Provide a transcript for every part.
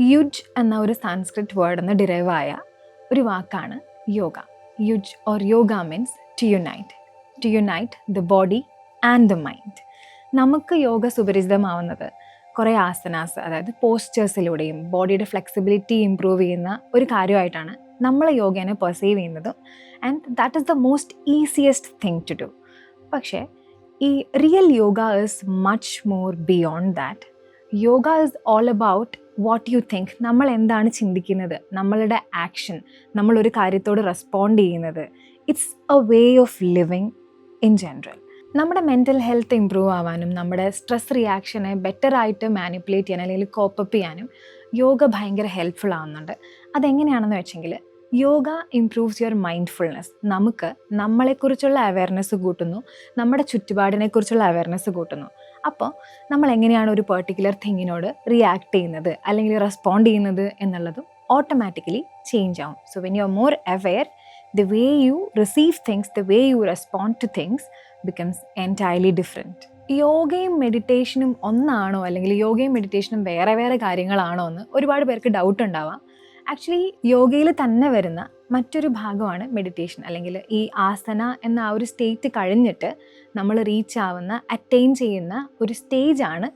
യുജ് എന്ന ഒരു സാൻസ്ക്രിറ്റ് വേർഡ് നിന്ന് ഡിറൈവായ ഒരു വാക്കാണ് yoga. Yuj or yoga means to unite to unite the body and the mind നമുക്ക് യോഗ സുപരിചിതമാവുന്നത് കുറേ ആസനാസ് അതായത് പോസ്റ്റേഴ്സിലൂടെയും ബോഡിയുടെ ഫ്ലെക്സിബിലിറ്റി ഇമ്പ്രൂവ് ചെയ്യുന്ന ഒരു കാര്യമായിട്ടാണ് നമ്മൾ യോഗേനെ പെർസീവ് ചെയ്യുന്നതും. And that is the most easiest thing to do പക്ഷേ ഈ real yoga is much more beyond that yoga is all about what you think നമ്മൾ എന്താണ് ചിന്തിക്കുന്നത്? നമ്മളുടെ ആക്ഷൻ നമ്മളൊരു കാര്യത്തോട് റെസ്പോണ്ട് ചെയ്യുന്നത്. It's a way of living in general നമ്മുടെ മെന്റൽ ഹെൽത്ത് ഇമ്പ്രൂവ് ആവാനും നമ്മുടെ സ്ട്രെസ് റിയാക്ഷനെ ബെറ്ററായിട്ട് മാനിപ്പുലേറ്റ് ചെയ്യാൻ അല്ലെങ്കിൽ കോപ്പപ്പ് ചെയ്യാനും യോഗ ഭയങ്കര ഹെൽപ്ഫുൾ ആവുന്നുണ്ട്. അതെങ്ങനെയാണെന്ന് വെച്ചെങ്കിൽ യോഗ ഇംപ്രൂവ്സ് യുവർ മൈൻഡ്ഫുൾനെസ് നമുക്ക് നമ്മളെക്കുറിച്ചുള്ള അവയർനെസ് കൂട്ടുന്നു നമ്മുടെ ചുറ്റുപാടിനെക്കുറിച്ചുള്ള അവയർനെസ് കൂട്ടുന്നു. അപ്പോൾ നമ്മൾ എങ്ങനെയാണ് ഒരു പെർട്ടിക്കുലർ തിങ്ങിനോട് റിയാക്ട് ചെയ്യുന്നത്? അല്ലെങ്കിൽ റെസ്പോണ്ട് ചെയ്യുന്നത് എന്നുള്ളതും ഓട്ടോമാറ്റിക്കലി ചേഞ്ച് ആവും. So when you are more aware the way you receive things the way you respond to things becomes entirely different യോഗയും മെഡിറ്റേഷനും ഒന്നാണോ? അല്ലെങ്കിൽ യോഗയും മെഡിറ്റേഷനും വേറെ വേറെ കാര്യങ്ങളാണോ എന്ന് ഒരുപാട് പേർക്ക് ഡൗട്ട് ഉണ്ടാവാം. ആക്ച്വലി യോഗയിൽ തന്നെ വരുന്ന മറ്റൊരു ഭാഗമാണ് മെഡിറ്റേഷൻ അല്ലെങ്കിൽ ഈ ആസന എന്ന ആ ഒരു സ്റ്റേറ്റ് കഴിഞ്ഞിട്ട് നമ്മൾ റീച്ച് ആവുന്ന അറ്റൈൻ ചെയ്യുന്ന ഒരു സ്റ്റേജാണ്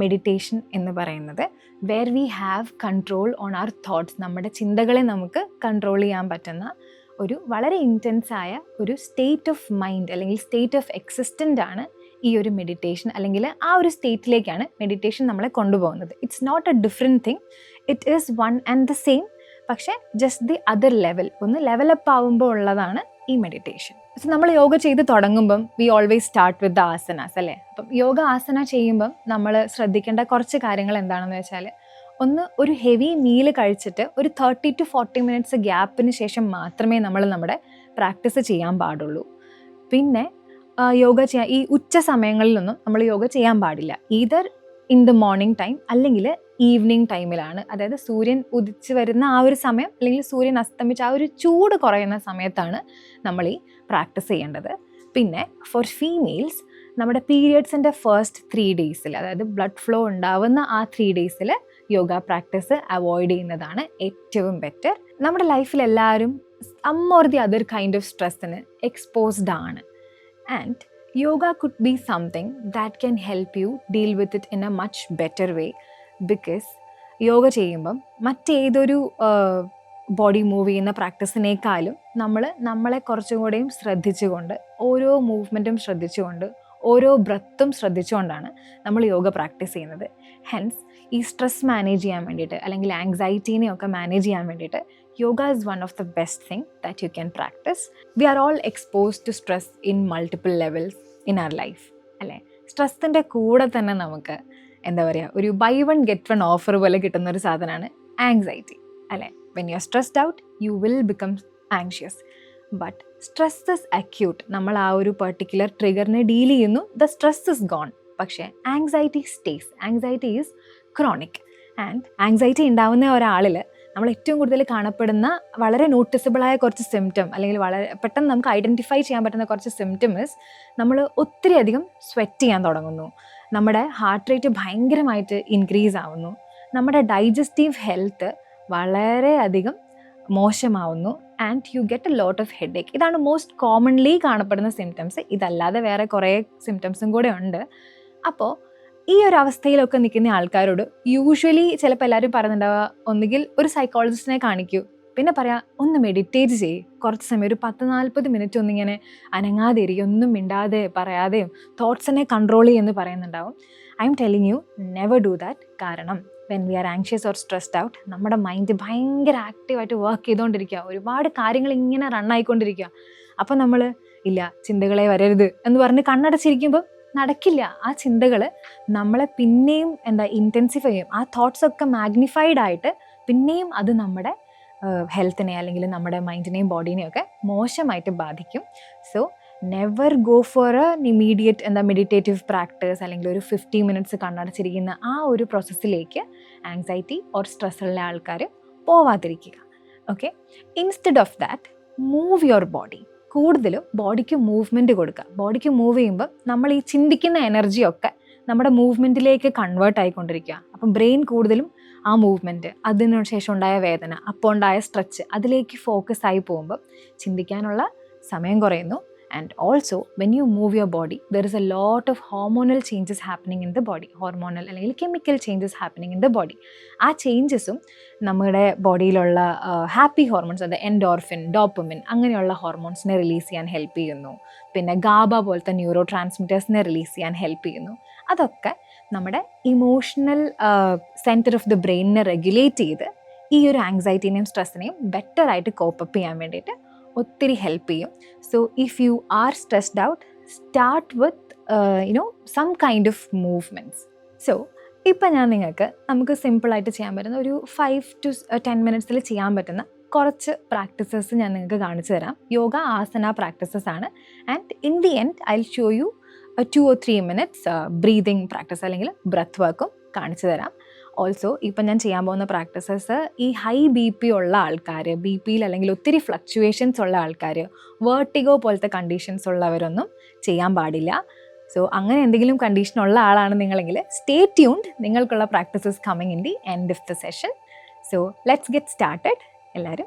മെഡിറ്റേഷൻ എന്ന് പറയുന്നത്. Where we have control on our thoughts നമ്മുടെ ചിന്തകളെ നമുക്ക് കൺട്രോൾ ചെയ്യാൻ പറ്റുന്ന ഒരു വളരെ ഇന്റൻസ് ആയ ഒരു സ്റ്റേറ്റ് ഓഫ് മൈൻഡ് അല്ലെങ്കിൽ സ്റ്റേറ്റ് ഓഫ് എക്സിസ്റ്റന്റ് ആണ് ഈ ഒരു മെഡിറ്റേഷൻ അല്ലെങ്കിൽ ആ ഒരു സ്റ്റേറ്റിലേക്കാണ് മെഡിറ്റേഷൻ നമ്മളെ കൊണ്ടുപോകുന്നത്. It's not a different thing it is one and the same പക്ഷേ ജസ്റ്റ് ദി അതർ ലെവൽ ഒന്ന് ലെവലപ്പ് ആവുമ്പോൾ ഉള്ളതാണ് ഈ മെഡിറ്റേഷൻ സോ നമ്മൾ യോഗ ചെയ്ത് തുടങ്ങുമ്പം we always start with the asanas അല്ലേ? അപ്പം യോഗ ആസന ചെയ്യുമ്പം നമ്മൾ ശ്രദ്ധിക്കേണ്ട കുറച്ച് കാര്യങ്ങൾ എന്താണെന്ന് വെച്ചാൽ ഒന്ന് ഒരു ഹെവി മീൽ കഴിച്ചിട്ട് ഒരു തേർട്ടി ടു ഫോർട്ടി മിനിറ്റ്സ് ഗ്യാപ്പിന് ശേഷം മാത്രമേ നമ്മൾ നമ്മുടെ പ്രാക്ടീസ് ചെയ്യാൻ പാടുള്ളൂ. പിന്നെ യോഗ ചെയ്യാൻ ഈ ഉച്ച സമയങ്ങളിലൊന്നും നമ്മൾ യോഗ ചെയ്യാൻ പാടില്ല. Either in the morning time അല്ലെങ്കിൽ ഈവനിങ് ടൈമിലാണ്. അതായത് സൂര്യൻ ഉദിച്ച് വരുന്ന ആ ഒരു സമയം അല്ലെങ്കിൽ സൂര്യൻ അസ്തമിച്ച ആ ഒരു ചൂട് കുറയുന്ന സമയത്താണ് നമ്മൾ ഈ പ്രാക്ടീസ് ചെയ്യേണ്ടത്. പിന്നെ ഫോർ ഫീമെയിൽസ് നമ്മുടെ പീരിയഡ്സിന്റെ ഫസ്റ്റ് ത്രീ ഡേയ്സിൽ അതായത് ബ്ലഡ് ഫ്ലോ ഉണ്ടാവുന്ന ആ ത്രീ ഡേയ്സിൽ യോഗ പ്രാക്ടീസ് അവോയ്ഡ് ചെയ്യുന്നതാണ് ഏറ്റവും ബെറ്റർ നമ്മുടെ ലൈഫിൽ എല്ലാവരും some or the other kind of സ്ട്രെസ്സിന് exposed ആണ്. And yoga could be something that can help you deal with it in a much better way because yoga ചെയ്യുമ്പം മറ്റേതൊരു ബോഡി മൂവ് ചെയ്യുന്ന പ്രാക്ടീസിനേക്കാളും നമ്മൾ നമ്മളെ കുറച്ചും കൂടെയും ശ്രദ്ധിച്ചുകൊണ്ട് ഓരോ മൂവ്മെന്റും ശ്രദ്ധിച്ചുകൊണ്ട് ഓരോ ബ്രത്തും ശ്രദ്ധിച്ചുകൊണ്ടാണ് നമ്മൾ യോഗ പ്രാക്ടീസ് ചെയ്യുന്നത്. ഹെൻസ് ഈ സ്ട്രെസ് മാനേജ് ചെയ്യാൻ വേണ്ടിയിട്ട് അല്ലെങ്കിൽ ആങ്സൈറ്റീനെ ഒക്കെ മാനേജ് ചെയ്യാൻ വേണ്ടിയിട്ട് yoga is one of the best thing that you can practice we are all expose to stress in multiple levels in our life അല്ലേ? സ്ട്രെസ്സിന്റെ കൂടെ തന്നെ നമുക്ക് എന്താ പറയുക ഒരു buy one get one offer പോലെ കിട്ടുന്ന ഒരു സാധനമാണ് ആങ്സൈറ്റി അല്ലേ? When you are stressed out you will become anxious but stress is acute നമ്മൾ ആ ഒരു പെർട്ടിക്കുലർ ട്രിഗറിനെ ഡീൽ ചെയ്യുന്നു ദ സ്ട്രെസ് ഇസ് ഗോൺ പക്ഷേ anxiety stays anxiety is chronic and anxiety ഉണ്ടാവുന്ന ഒരാളിൽ നമ്മൾ ഏറ്റവും കൂടുതൽ കാണപ്പെടുന്ന വളരെ നോട്ടിസബിളായ കുറച്ച് സിംറ്റം അല്ലെങ്കിൽ വളരെ പെട്ടെന്ന് നമുക്ക് ഐഡന്റിഫൈ ചെയ്യാൻ പറ്റുന്ന കുറച്ച് സിംറ്റംസ് നമ്മൾ ഒത്തിരി അധികം സ്വെറ്റ് ചെയ്യാൻ തുടങ്ങുന്നു. നമ്മുടെ ഹാർട്ട് റേറ്റ് ഭയങ്കരമായിട്ട് ഇൻക്രീസ് ആവുന്നു. നമ്മുടെ ഡൈജസ്റ്റീവ് ഹെൽത്ത് വളരെയധികം മോശമാവുന്നു. And you get a lot of headache ഇതാണ് മോസ്റ്റ് കോമൺലി കാണപ്പെടുന്ന സിംറ്റംസ് ഇതല്ലാതെ വേറെ കുറേ സിംറ്റംസും കൂടെ ഉണ്ട്. അപ്പോൾ ഈ ഒരു അവസ്ഥയിലൊക്കെ നിൽക്കുന്ന ആൾക്കാരോട് യൂഷ്വലി ചിലപ്പോൾ എല്ലാവരും പറയുന്നുണ്ടാവുക ഒന്നുകിൽ ഒരു സൈക്കോളജിസ്റ്റിനെ കാണിക്കൂ. പിന്നെ പറയാം ഒന്ന് മെഡിറ്റേറ്റ് ചെയ്യ്. കുറച്ച് സമയം ഒരു പത്ത് നാൽപ്പത് മിനിറ്റ് ഒന്നിങ്ങനെ അനങ്ങാതെ ഇരിക്കും ഒന്നും മിണ്ടാതെ പറയാതെയും തോട്ട്സിനെ കൺട്രോൾ ചെയ്യുമെന്ന് പറയുന്നുണ്ടാവും. I'm telling you never do that കാരണം when we are anxious or stressed out നമ്മുടെ മൈൻഡ് ഭയങ്കര ആക്റ്റീവായിട്ട് വർക്ക് ചെയ്തുകൊണ്ടിരിക്കുക ഒരുപാട് കാര്യങ്ങൾ ഇങ്ങനെ റണ്ണായിക്കൊണ്ടിരിക്കുക അപ്പോൾ നമ്മൾ ഇല്ല ചിന്തകളെ വരരുത് എന്ന് പറഞ്ഞ് കണ്ണടച്ചിരിക്കുമ്പോൾ നടക്കില്ല. ആ ചിന്തകൾ നമ്മളെ പിന്നെയും എന്താ ഇന്റൻസിഫൈ ചെയ്യും. ആ തോട്ട്സ് ഒക്കെ മാഗ്നിഫൈഡ് ആയിട്ട് പിന്നെയും അത് നമ്മുടെ ഹെൽത്തിനെ അല്ലെങ്കിൽ നമ്മുടെ മൈൻഡിനെയും ബോഡീനെയും ഒക്കെ മോശമായിട്ട് ബാധിക്കും. So never go for a immediate എന്താ മെഡിറ്റേറ്റീവ് പ്രാക്ടീസ് അല്ലെങ്കിൽ ഒരു ഫിഫ്റ്റി മിനിറ്റ്സ് കണ്ണടച്ചിരിക്കുന്ന ആ ഒരു പ്രോസസ്സിലേക്ക് ആങ്സൈറ്റി ഓർ സ്ട്രെസ്സുള്ള ആൾക്കാർ പോവാതിരിക്കുക. Okay instead of that move your body കൂടുതലും ബോഡിക്ക് മൂവ്മെന്റ് കൊടുക്കുക. ബോഡിക്ക് മൂവ് ചെയ്യുമ്പോൾ നമ്മൾ ഈ ചിന്തിക്കുന്ന എനർജിയൊക്കെ നമ്മുടെ മൂവ്മെന്റിലേക്ക് കൺവേർട്ട് ആയിക്കൊണ്ടിരിക്കുക. അപ്പം ബ്രെയിൻ കൂടുതലും ആ മൂവ്മെന്റ് അതിനു ശേഷം ഉണ്ടായ വേദന അപ്പോൾ ഉണ്ടായ സ്ട്രെച്ച് അതിലേക്ക് ഫോക്കസ് ആയി പോകുമ്പോൾ ചിന്തിക്കാനുള്ള സമയം കുറയുന്നു. And also when you move your body there is a lot of hormonal changes happening in the body hormonal അല്ലെങ്കിൽ chemical changes happening in the body ആ ചേഞ്ചസും നമ്മുടെ ബോഡിയിലുള്ള ഹാപ്പി ഹോർമോൺസ് അത് എൻഡോർഫിൻ ഡോപ്പമിൻ അങ്ങനെയുള്ള ഹോർമോൺസിനെ റിലീസ് ചെയ്യാൻ ഹെൽപ്പ് ചെയ്യുന്നു. പിന്നെ ഗാബ പോലത്തെ ന്യൂറോ ട്രാൻസ്മിറ്റേഴ്സിനെ റിലീസ് ചെയ്യാൻ ഹെൽപ്പ് ചെയ്യുന്നു. അതൊക്കെ നമ്മുടെ ഇമോഷണൽ സെന്റർ ഓഫ് ദി ബ്രെയിനിനെ റെഗുലേറ്റ് ചെയ്ത് ഈ ഒരു ആങ്സൈറ്റീനെയും സ്ട്രെസ്സിനെയും ബെറ്ററായിട്ട് കോപ്പപ്പ് ചെയ്യാൻ വേണ്ടിയിട്ട് ഒത്തിരി ഹെൽപ്പ് ചെയ്യും. So if you are stressed out start with you know some kind of movements so ഇപ്പം ഞാൻ നിങ്ങൾക്ക് നമുക്ക് സിമ്പിളായിട്ട് ചെയ്യാൻ പറ്റുന്ന ഒരു ഫൈവ് ടു ടെൻ മിനിറ്റ്സിൽ ചെയ്യാൻ പറ്റുന്ന കുറച്ച് പ്രാക്ടീസസ് ഞാൻ നിങ്ങൾക്ക് കാണിച്ചു തരാം. യോഗ ആസന പ്രാക്ടീസസ് ആണ്. And in the end I show you two or three minutes breathing practice അല്ലെങ്കിൽ ബ്രത്ത് വർക്കും കാണിച്ചു തരാം. ഓൾസോ ഇപ്പം ഞാൻ ചെയ്യാൻ പോകുന്ന പ്രാക്ടീസസ് ഈ ഹൈ ബി പി ഉള്ള ആൾക്കാർ ബി പിയിൽ അല്ലെങ്കിൽ ഒത്തിരി ഫ്ലക്ച്വേഷൻസ് ഉള്ള ആൾക്കാർ വേർട്ടിഗോ പോലത്തെ കണ്ടീഷൻസ് ഉള്ളവരൊന്നും ചെയ്യാൻ പാടില്ല. സോ അങ്ങനെ എന്തെങ്കിലും കണ്ടീഷൻ ഉള്ള ആളാണ് നിങ്ങളെങ്കിൽ സ്റ്റേ ട്യൂൺഡ് നിങ്ങൾക്കുള്ള practices coming in the end of the session so let's get started എല്ലാവരും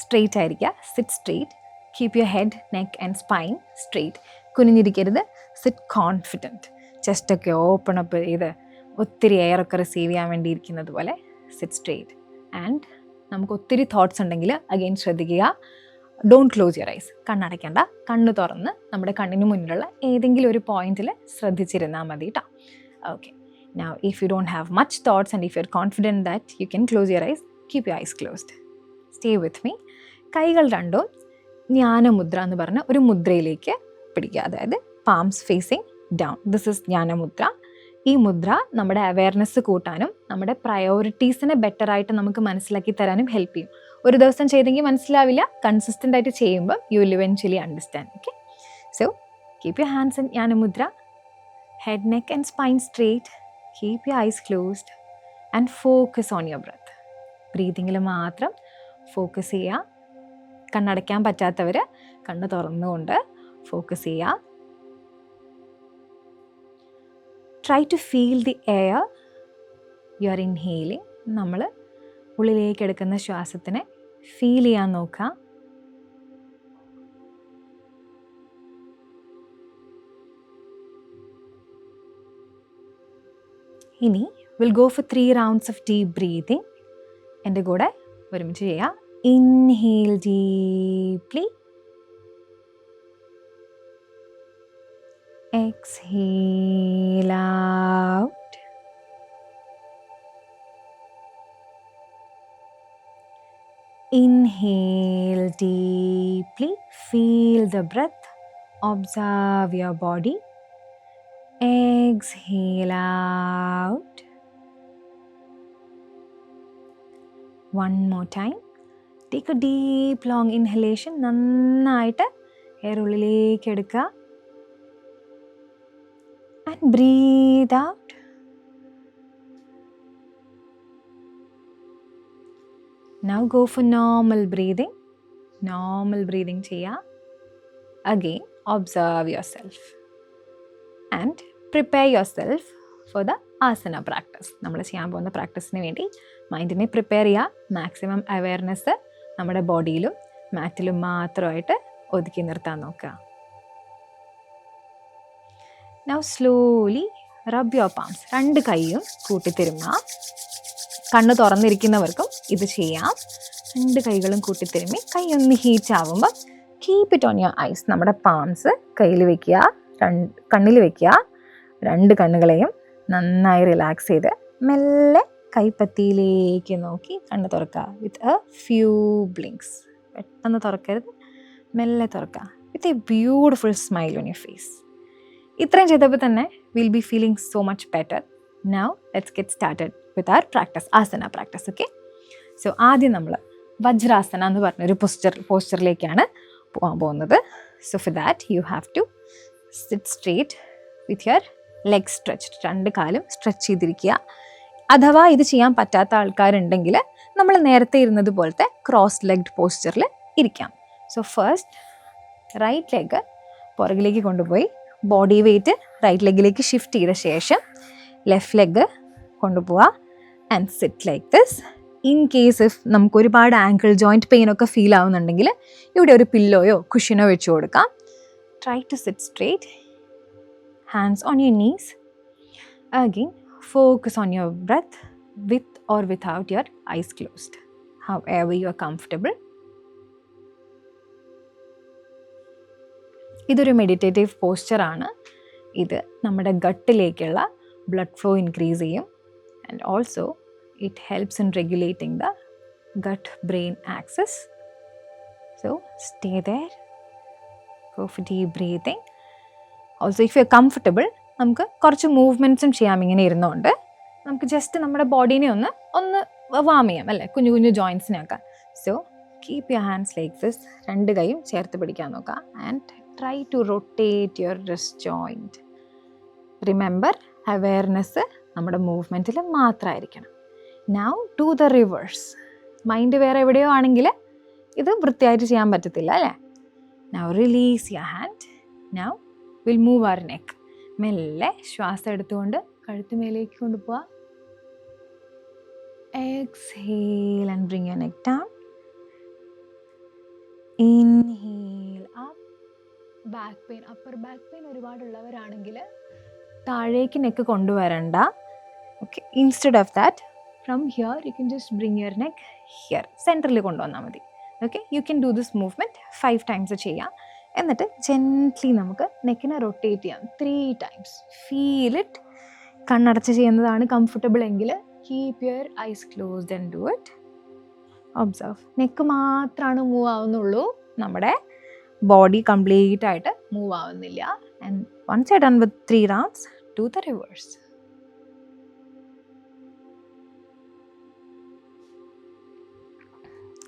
സ്ട്രെയിറ്റ് ആയിരിക്കുക. Sit straight keep your head neck and spine straight കുനിഞ്ഞിരിക്കരുത്. Sit confident ചെസ്റ്റൊക്കെ ഓപ്പൺ അപ്പ് ചെയ്ത് ഒത്തിരി എയറൊക്കെ റിസീവ് ചെയ്യാൻ വേണ്ടി ഇരിക്കുന്നത് പോലെ സിറ്റ് സ്ട്രെയിറ്റ് ആൻഡ് നമുക്ക് ഒത്തിരി തോട്ട്സ് ഉണ്ടെങ്കിൽ അഗെയിൻ ശ്രദ്ധിക്കുക. ഡോണ്ട് ക്ലോസ് യുവർ ഐസ് കണ്ണടയ്ക്കേണ്ട. കണ്ണ് തുറന്ന് നമ്മുടെ കണ്ണിന് മുന്നിലുള്ള ഏതെങ്കിലും ഒരു പോയിന്റിൽ ശ്രദ്ധിച്ചിരുന്നാൽ മതി കേട്ടോ okay now if you don't have much thoughts and if you are confident that you can close your eyes keep you eyes closed stay with me കൈകൾ രണ്ടും ജ്ഞാനമുദ്ര എന്ന് പറഞ്ഞ ഒരു മുദ്രയിലേക്ക് പിടിക്കുക. അതായത് palms facing down this is jnanamudra. ഈ മുദ്ര നമ്മുടെ അവയർനെസ് കൂട്ടാനും നമ്മുടെ പ്രയോറിറ്റീസിനെ ബെറ്റർ ആയിട്ട് നമുക്ക് മനസ്സിലാക്കി തരാനും ഹെൽപ്പ് ചെയ്യും. ഒരു ദിവസം ചെയ്തെങ്കിൽ മനസ്സിലാവില്ല കൺസിസ്റ്റന്റ് ആയിട്ട് ചെയ്യുമ്പോൾ you will eventually understand okay so keep you hands in jnana mudra. Head neck and spine straight keep you eyes closed and focus on your breath ബ്രീതിങ്ങിൽ മാത്രം ഫോക്കസ് ചെയ്യുക. കണ്ണടയ്ക്കാൻ പറ്റാത്തവർ കണ്ണ് തുറന്നുകൊണ്ട് ഫോക്കസ് ചെയ്യുക try to feel the air you are inhaling നമ്മൾ ഉള്ളിലേക്ക് എടുക്കുന്ന ശ്വാസത്തിനെ ഫീൽ ചെയ്യാൻ നോക്കുക ഇനി will go for three rounds of deep breathing എന്റെ കൂടെ ഒരുമിച്ച് ചെയ്യാം. Inhale deeply exhale out. Inhale deeply, feel the breath, observe your body. Exhale out. One more time. Take a deep, long inhalation. നന്നായിട്ട് air ഉള്ളിലേക്ക് എടുക്കുക out now go for normal breathing normal breathing ചെയ്യുക again observe yourself and prepare yourself for the asana practice നമ്മൾ ചെയ്യാൻ പോകുന്ന പ്രാക്ടീസിന് വേണ്ടി മൈൻഡിനെ പ്രിപ്പയർ ചെയ്യുക മാക്സിമം അവയർനെസ് നമ്മുടെ ബോഡിയിലും മാറ്റിലും മാത്രമായിട്ട് ഒതുക്കി നിർത്താൻ നോക്കുക. Now slowly rub your palms രണ്ട് കൈയും കൂട്ടിത്തരുന്ന കണ്ണ് തുറന്നിരിക്കുന്നവർക്കും ഇത് ചെയ്യാം. രണ്ട് കൈകളും കൂട്ടിത്തിരുമ്മി കൈ ഒന്ന് ഹീറ്റ് ആവുമ്പോൾ keep it on your eyes നമ്മുടെ പാംസ് കയ്യിൽ വെക്കുക രണ്ട് കണ്ണിൽ വെക്കുക. രണ്ട് കണ്ണുകളെയും നന്നായി റിലാക്സ് ചെയ്ത് മെല്ലെ കൈപ്പത്തിയിലേക്ക് നോക്കി കണ്ണ് തുറക്കുക. വിത്ത് എ ഫ്യൂ ബ്ലിങ്ക്സ് പെട്ടെന്ന് തുറക്കരുത്. മെല്ലെ തുറക്കുക. With a beautiful smile on your face ഇത്രയും ചെയ്തപ്പോൾ തന്നെ will be feeling so much better now let's get started with our practice asana practice okay so ആദ്യം നമ്മൾ വജ്രാസന എന്ന് പറഞ്ഞൊരു പോസ്റ്റർ പോസ്റ്ററിലേക്കാണ് പോകാൻ പോകുന്നത്. So for that you have to sit straight with your leg stretch രണ്ട് കാലും സ്ട്രെച്ച് ചെയ്തിരിക്കുക. അഥവാ ഇത് ചെയ്യാൻ പറ്റാത്ത ആൾക്കാരുണ്ടെങ്കിൽ നമ്മൾ നേരത്തെ ഇരുന്നത് പോലത്തെ ക്രോസ് ലെഗ്ഡ് പോസ്റ്ററിൽ ഇരിക്കാം. സോ ഫസ്റ്റ് റൈറ്റ് ലെഗ് പുറകിലേക്ക് കൊണ്ടുപോയി ബോഡി വെയിറ്റ് റൈറ്റ് ലെഗിലേക്ക് ഷിഫ്റ്റ് ചെയ്ത ശേഷം ലെഫ്റ്റ് ലെഗ് കൊണ്ടുപോവുക and sit like this in case if നമുക്ക് ഒരുപാട് ആങ്കിൾ ജോയിന്റ് പെയിൻ ഒക്കെ ഫീൽ ആവുന്നുണ്ടെങ്കിൽ ഇവിടെ ഒരു പില്ലോയോ കുഷ്യനോ വെച്ച് കൊടുക്കാം. Try to sit straight hands on your knees again focus on your breath with or without your eyes closed however you are comfortable ഇതൊരു മെഡിറ്റേറ്റീവ് പോസ്ചറാണ് ഇത് നമ്മുടെ ഗട്ടിലേക്കുള്ള ബ്ലഡ് ഫ്ലോ ഇൻക്രീസ് ചെയ്യും. And also it helps in regulating the gut brain axis so stay there for deep breathing also if you comfortable നമുക്ക് കുറച്ച് മൂവ്മെന്റ്സും ചെയ്യാം ഇങ്ങനെ ഇരുന്നുകൊണ്ട് നമുക്ക് ജസ്റ്റ് നമ്മുടെ ബോഡീനെ ഒന്ന് ഒന്ന് വാം ചെയ്യാം അല്ലേ? കുഞ്ഞു കുഞ്ഞു ജോയിൻസിനെയൊക്കെ so keep your hands like this രണ്ട് കൈയും ചേർത്ത് പിടിക്കാൻ നോക്കാം. And try to rotate your wrist joint remember awareness നമ്മുടെ മൂവ്മെന്റിൽ മാത്രമായിരിക്കണം now to the reverse mind വേറെ എവിടെയോ ആണെങ്കിൽ ഇത് വൃത്തിയായിട്ട് ചെയ്യാൻ പറ്റത്തില്ല അല്ലേ? Now release your hand now will move our neck മെല്ലെ ശ്വാസം എടുത്തുകൊണ്ട് കഴുത്ത് മേലേക്ക് കൊണ്ടുപോവാം. Exhale and bring your neck down inhale back pain upper back pain ഒരുപാടുള്ളവരാണെങ്കിൽ താഴേക്ക് neck കൊണ്ടുവരണ്ട. Okay instead of that from here you can just bring your neck here സെന്ററിൽ കൊണ്ടുവന്നാൽ മതി. Okay you can do this movement five times ചെയ്യാം. എന്നിട്ട് gently നമുക്ക് നെക്കിനെ rotate ചെയ്യാം. Three times feel it കണ്ണടച്ച് ചെയ്യുന്നതാണ് കംഫർട്ടബിൾ എങ്കിൽ keep your eyes closed and do it observe neck മാത്രമാണ് മൂവ് ആവുന്നുള്ളൂ. നമ്മുടെ ബോഡി കംപ്ലീറ്റ് ആയിട്ട് മൂവ് ആവുന്നില്ല. And once I done with three rounds to the reverse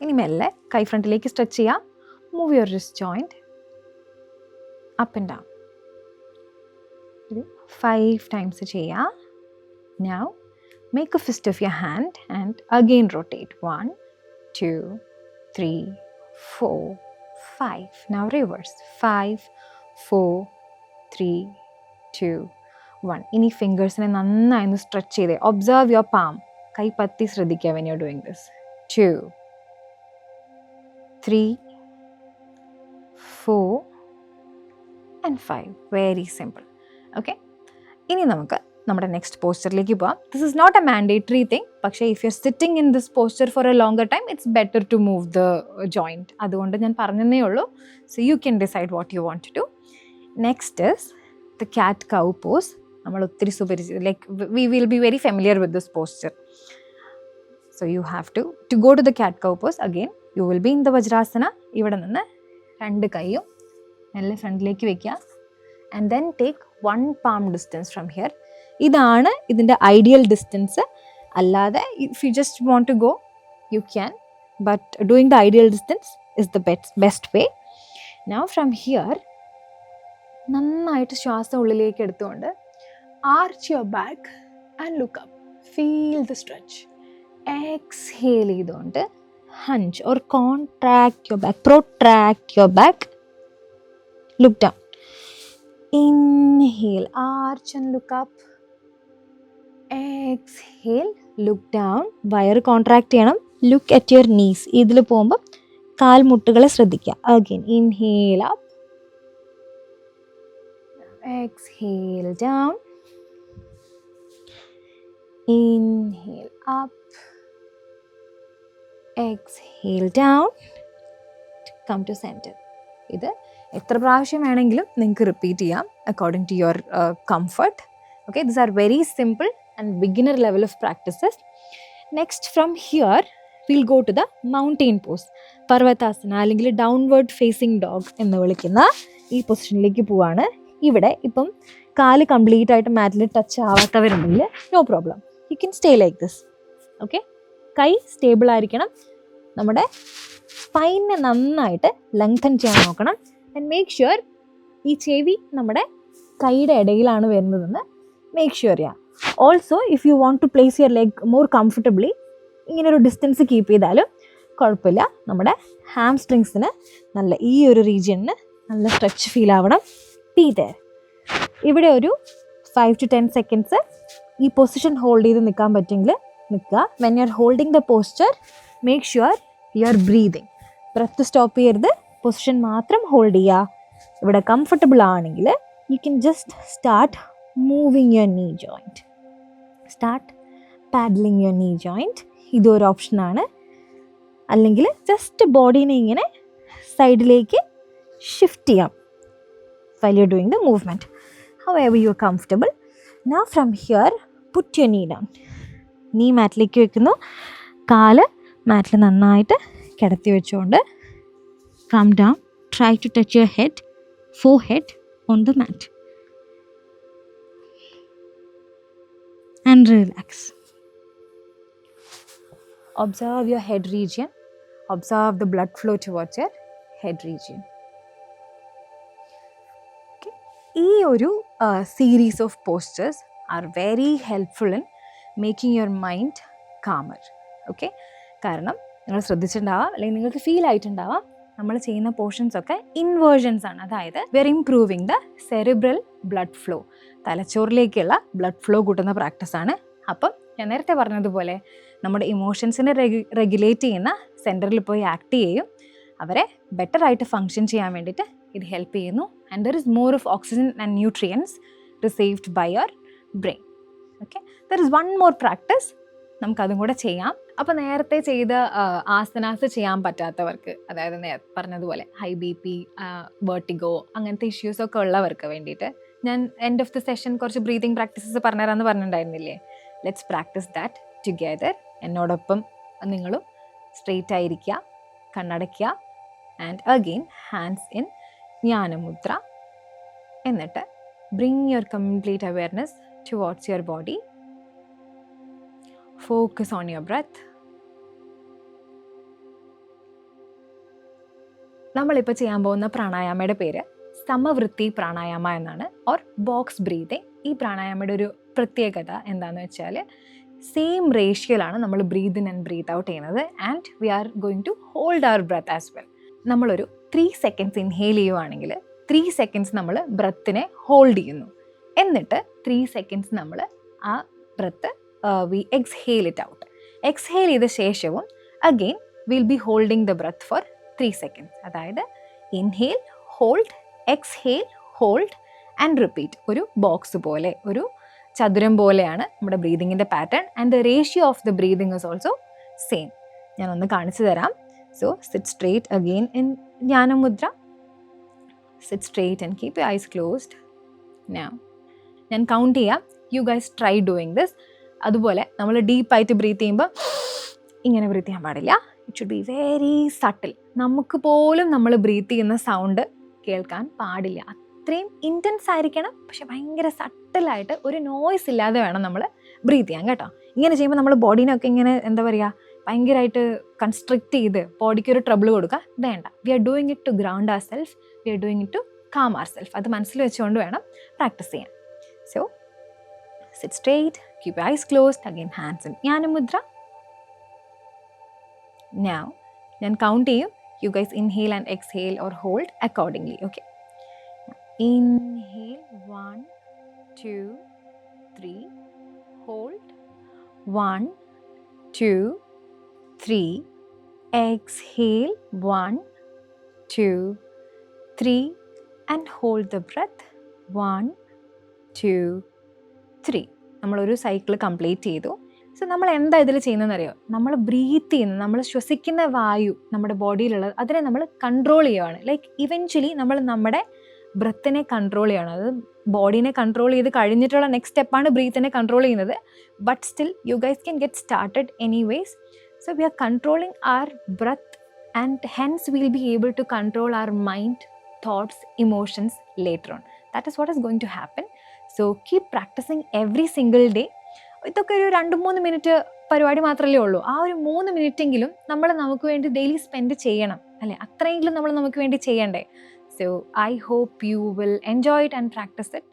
ഇനി മെല്ലെ കൈ ഫ്രണ്ടിലേക്ക് സ്ട്രെച്ച് ചെയ്യാം. Move your wrist joint up and down ഇത് ഫൈവ് ടൈംസ് ചെയ്യാം. Now make a fist of your hand and again rotate one two three four five Now reverse. Five, four, three, two, one. ഇനി ഫിംഗേഴ്സിനെ നന്നായി ഒന്ന് stretch ചെയ്തേ. Observe your palm കൈ പത്തി ശ്രദ്ധിക്കുക when you doing this two three four and five very simple okay ഇനി നമുക്ക് നമ്മുടെ നെക്സ്റ്റ് പോസ്റ്ററിലേക്ക് പോവാം. This is not a mandatory thing പക്ഷേ if you are sitting in this posture for a longer time it's better to move the joint അതുകൊണ്ട് ഞാൻ പറഞ്ഞതേ ഉള്ളൂ. So you can decide what you want to next is the cat cow pose നമ്മൾ ഒത്തിരി സുപരിചിത like we will be very familiar with this posture so you have to to go to the cat cow pose again you will be in the vajrasana ഇവിടെ നിന്ന് രണ്ട് കൈയും മെല്ലെ ഫ്രണ്ടിലേക്ക് വെക്കുക. And then take one palm distance from here ഇതാണ് ഇതിന്റെ ideal distance അല്ലാതെ if you just want to go you can but doing the ideal distance is the best best way now from here നന്നായിട്ട് ശ്വാസം ഉള്ളിലേക്ക് എടുത്തുകൊണ്ട് arch your back and look up feel the stretch exhale ചെയ്തുകൊണ്ട് hunch or contract your back protract your back look down inhale arch and look up. Exhale, look down wire contract ചെയ്യണം. Look at your knees ഇതിൽ പോകുമ്പോൾ കാൽമുട്ടുകളെ ശ്രദ്ധിക്കുക. Again inhale up exhale down inhale up exhale down come to center ഇത് എത്ര പ്രാവശ്യം വേണമെങ്കിലും നിങ്ങൾക്ക് റിപ്പീറ്റ് ചെയ്യാം according to your comfort okay this are very simple and beginner level of practices. Next, from here, will go to the mountain pose parvatasana അല്ലെങ്കിൽ downward facing dog എന്ന് വിളിക്കുന്ന ഈ പൊസിഷനിലേക്ക് പോവാണ്. ഇവിടെ ഇപ്പം കാൽ കംപ്ലീറ്റ് ആയിട്ട് മാറ്റിൽ touch ആവാത്തവരുണ്ടെങ്കിൽ no problem you can stay like this okay കൈ സ്റ്റേബിൾ ആയിരിക്കണം. നമ്മുടെ സ്പൈനെ നന്നായിട്ട് ലെങ്തൻ ചെയ്യാൻ നോക്കണം. ആൻഡ് മേക്ക് ഷുവർ ഈ ചെവി നമ്മുടെ കൈയുടെ ഇടയിലാണ് വരുന്നതെന്ന് മേക്ക് ഷുവർ ചെയ്യാം. Also if you want to place your leg more comfortably ഇങ്ങനെ ഒരു ഡിസ്റ്റൻസ് കീപ്പ് ചെയ്താലും കുഴപ്പമില്ല. നമ്മുടെ ഹാം സ്ട്രിങ്സിന് നല്ല ഈ ഒരു റീജിയണിന് നല്ല സ്ട്രെച്ച് ഫീൽ ആവണം. പി തേർ ഇവിടെ ഒരു ഫൈവ് ടു ടെൻ സെക്കൻഡ്സ് ഈ പൊസിഷൻ ഹോൾഡ് ചെയ്ത് നിൽക്കാൻ പറ്റുമെങ്കിൽ നിൽക്കുക. When you are holding the posture make sure you are breathing breath stop ചെയ്യരുത്. പൊസിഷൻ മാത്രം ഹോൾഡ് ചെയ്യുക. ഇവിടെ കംഫർട്ടബിൾ ആണെങ്കിൽ you can just start moving your knee joint start paddling your knee joint ഇതൊരു ഓപ്ഷനാണ് അല്ലെങ്കിൽ ജസ്റ്റ് ബോഡീനെ ഇങ്ങനെ സൈഡിലേക്ക് ഷിഫ്റ്റ് ചെയ്യാം while doing doing the movement. However, U comfortable Now from here Puttu your നീ down. നീ മാറ്റിലേക്ക് വെക്കുന്നു. കാൽ മാറ്റിൽ നന്നായിട്ട് കിടത്തി വെച്ചുകൊണ്ട് come down try to touch your head for head on the mat and relax observe your head region observe the blood flow towards your head region ഈ ഒരു series of postures are very helpful in making your mind calmer okay കാരണം നിങ്ങൾ ശ്രദ്ധിച്ചിട്ടുണ്ടാവാം അല്ലെങ്കിൽ നിങ്ങൾക്ക് feel ആയിട്ടുണ്ടാവാം നമ്മൾ ചെയ്യുന്ന portions ഒക്കെ inversions ആണ്. അതായത് we are improving the cerebral blood flow തലച്ചോറിലേക്കുള്ള blood flow കൂട്ടുന്ന പ്രാക്ടീസ് ആണ്. അപ്പം ഞാൻ നേരത്തെ പറഞ്ഞതുപോലെ നമ്മുടെ ഇമോഷൻസിനെ റെഗുലേറ്റ് ചെയ്യുന്ന സെന്ററിൽ പോയി ആക്ട് ചെയ്യും. അവരെ ബെറ്റർ ആയിട്ട് ഫങ്ഷൻ ചെയ്യാൻ വേണ്ടിയിട്ട് ഇത് ഹെൽപ്പ് ചെയ്യുന്നു. And there is more of oxygen and nutrients received by your brain okay there is one more practice നമുക്കതും കൂടെ ചെയ്യാം. അപ്പോൾ നേരത്തെ ചെയ്ത ആസനാസ് ചെയ്യാൻ പറ്റാത്തവർക്ക് അതായത് പറഞ്ഞതുപോലെ ഹൈ ബി പി വേർട്ടിഗോ അങ്ങനത്തെ ഇഷ്യൂസൊക്കെ ഉള്ളവർക്ക് വേണ്ടിയിട്ട് ഞാൻ എൻഡ് ഓഫ് ദി സെഷൻ കുറച്ച് ബ്രീതിങ് പ്രാക്ടീസസ് പറഞ്ഞുതരാമെന്ന് പറഞ്ഞിട്ടുണ്ടായിരുന്നില്ലേ? ലെറ്റ്സ് പ്രാക്ടീസ് ദാറ്റ് ടുഗെദർ എന്നോടൊപ്പം നിങ്ങളും സ്ട്രെയിറ്റ് ആയിരിക്കുക കണ്ണടയ്ക്കുക and again hands in jnana mudra. എന്നിട്ട് bring your complete awareness towards your body focus on your breath. നമ്മളിപ്പോൾ ചെയ്യാൻ പോകുന്ന പ്രാണായാമയുടെ പേര് സമവൃത്തി പ്രാണായാമ എന്നാണ് ഓർ ബോക്സ് ബ്രീതിങ് ഈ പ്രാണായാമയുടെ ഒരു പ്രത്യേകത എന്താണെന്ന് വെച്ചാൽ സെയിം റേഷ്യോയിലാണ് നമ്മൾ breathe in and breathe out ചെയ്യുന്നത് and we are going to hold our breath as well നമ്മളൊരു ത്രീ സെക്കൻഡ്സ് ഇൻഹെയിൽ ചെയ്യുവാണെങ്കിൽ ത്രീ സെക്കൻഡ്സ് നമ്മൾ ബ്രത്തിനെ ഹോൾഡ് ചെയ്യുന്നു. എന്നിട്ട് ത്രീ സെക്കൻഡ്സ് നമ്മൾ ആ breath we exhale it out exhale ചെയ്ത ശേഷവും again will be holding the breath for three seconds അതായത് inhale hold exhale hold and repeat ഒരു ബോക്സ് പോലെ ഒരു ചതുരം പോലെയാണ് നമ്മുടെ ബ്രീതിങ്ങിന്റെ pattern and the ratio of the breathing is also same ഞാനൊന്ന് കാണിച്ചു തരാം. So sit straight again in jnana mudra sit straight and keep eyes closed ഞാൻ കൗണ്ട് ചെയ്യാം. You guys try doing this അതുപോലെ നമ്മൾ ഡീപ്പായിട്ട് ബ്രീത്ത് ചെയ്യുമ്പോൾ ഇങ്ങനെ ബ്രീത്ത് ചെയ്യാൻ പാടില്ല. It should be very subtle നമുക്ക് പോലും നമ്മൾ ബ്രീത്ത് ചെയ്യുന്ന സൗണ്ട് കേൾക്കാൻ പാടില്ല. അത്രയും ഇന്റൻസ് ആയിരിക്കണം. പക്ഷെ ഭയങ്കര സട്ടിലായിട്ട് ഒരു നോയ്സ് ഇല്ലാതെ വേണം നമ്മൾ ബ്രീത്ത് ചെയ്യാൻ കേട്ടോ. ഇങ്ങനെ ചെയ്യുമ്പോൾ നമ്മൾ ബോഡീനൊക്കെ ഇങ്ങനെ എന്താ പറയുക ഭയങ്കരമായിട്ട് കൺസ്ട്രിക്റ്റ് ചെയ്ത് ബോഡിക്ക് ഒരു ട്രബിൾ കൊടുക്കുക. വേണ്ട. We are doing it to ground our self we are doing it to calm our self അത് മനസ്സിൽ വെച്ചുകൊണ്ട് വേണം പ്രാക്ടീസ് ചെയ്യാൻ. So sit straight Keep your eyes closed. Again, hands in Jnana Mudra. Now, then count to you. You guys inhale and exhale or hold accordingly. Okay. Inhale. One, two, three. Hold. One, two, three. Exhale. One, two, three. And hold the breath. One, two, three. നമ്മളൊരു cycle complete ചെയ്തു. സോ നമ്മൾ എന്താ ഇതിൽ ചെയ്യുന്നതെന്നറിയോ? നമ്മൾ breath ചെയ്യുന്ന. നമ്മൾ ശ്വസിക്കുന്ന വായു നമ്മുടെ ബോഡിയിലുള്ളത് അതിനെ നമ്മൾ കൺട്രോൾ ചെയ്യുകയാണ് ലൈക്ക് ഇവൻച്വലി നമ്മൾ നമ്മുടെ ബ്രത്തിനെ കൺട്രോൾ ചെയ്യണം അത് ബോഡീനെ കൺട്രോൾ ചെയ്ത് കഴിഞ്ഞിട്ടുള്ള നെക്സ്റ്റ് സ്റ്റെപ്പാണ് ബ്രീത്തിനെ കൺട്രോൾ ചെയ്യുന്നത്. But still you guys can get started anyways so we are controlling our breath and hence will be able to control our mind thoughts emotions later on that is what is going to happen so keep practising every single day ഇതൊക്കെ ഒരു രണ്ട് മൂന്ന് minute പരിപാടി മാത്രമല്ലേ ഉള്ളൂ. ആ ഒരു മൂന്ന് മിനിറ്റെങ്കിലും നമ്മൾ നമുക്ക് വേണ്ടി ഡെയിലി സ്പെൻഡ് ചെയ്യണം. അല്ലേ? അത്രയെങ്കിലും നമ്മൾ നമുക്ക് വേണ്ടി ചെയ്യണ്ടേ? So I hope you will enjoy it and practice it